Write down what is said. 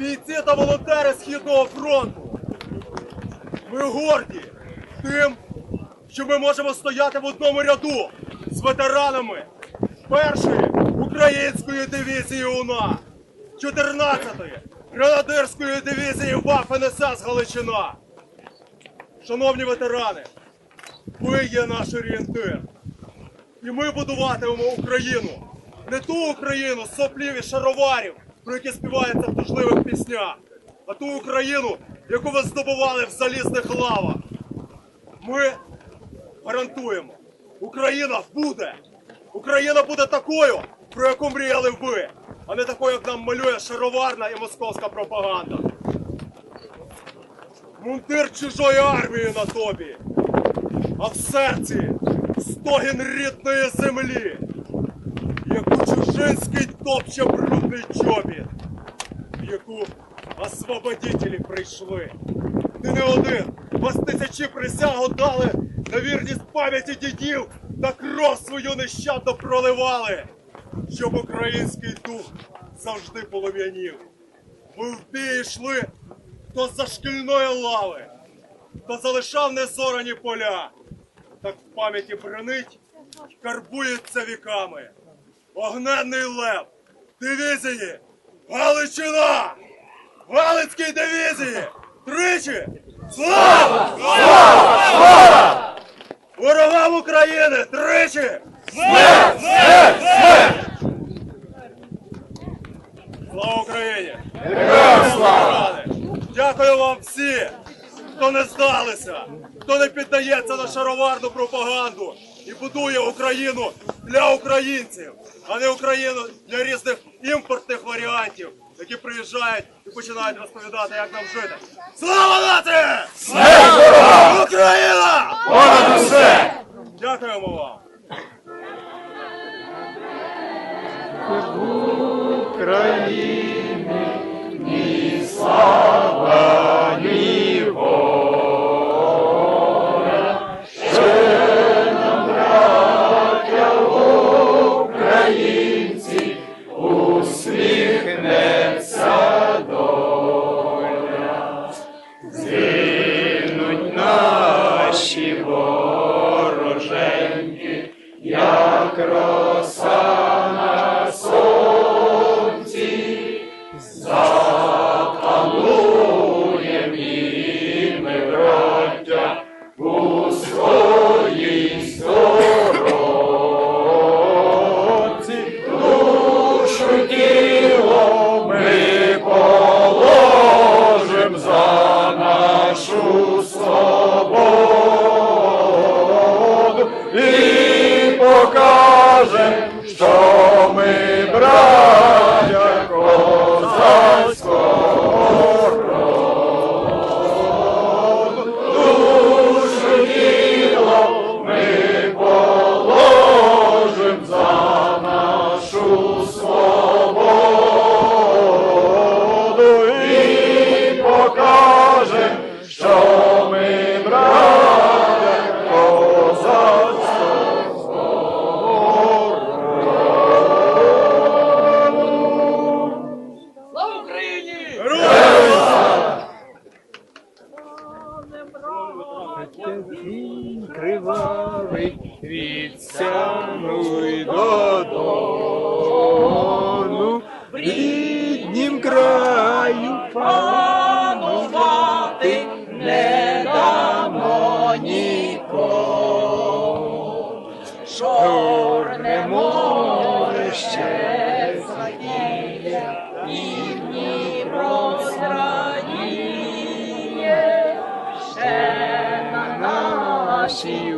Бійці та волонтери Східного фронту. Ми горді тим, що ми можемо стояти в одному ряду з ветеранами першої української дивізії УНА, 14-ї гренадерської дивізії ВАФ НСС Галичина. Шановні ветерани, ви є наш орієнтир. І ми будуватимемо Україну. Не ту Україну з соплів і шароварів, про які співаються в тужливих піснях, а ту Україну, яку ви здобували в залізних лавах. Ми гарантуємо, Україна буде. Україна буде такою, про яку мріяли ви, а не такою, як нам малює шароварна і московська пропаганда. Мунтир чужої армії на тобі, а в серці стогін рідної землі, яку чужинський топче брудний чобіт, в яку освободителі прийшли. Ти не один, вас тисячі присягу дали на вірність пам'яті дідів та кров свою нещадно проливали, щоб український дух завжди полум'янів. Ви в бій йшли, хто за шкільної лави, хто залишав незорані поля, так в пам'яті бренить, карбується віками. Огненний лев, дивізії, Галичина! Галицькій дивізії! Тричі! Слава! Слава! Слава! Ворогам України! Тричі! Смерть! Смерть! Смерть! Слава Україні! Героям слава! Дякую вам всі, хто не здалися, хто не піддається на шароварну пропаганду і будує Україну для українців, а не Україну для різних імпортних варіантів, які приїжджають і починають розповідати, як нам жити. Слава нації! Смерть Україна! Понад усе! Дякуємо вам! наші Shiva. Нашу свободу і покажем, що кривавий від сяну й до в ріднім краю панувати не дамо нікому. Чорне море ще зрадіє, ще на нашій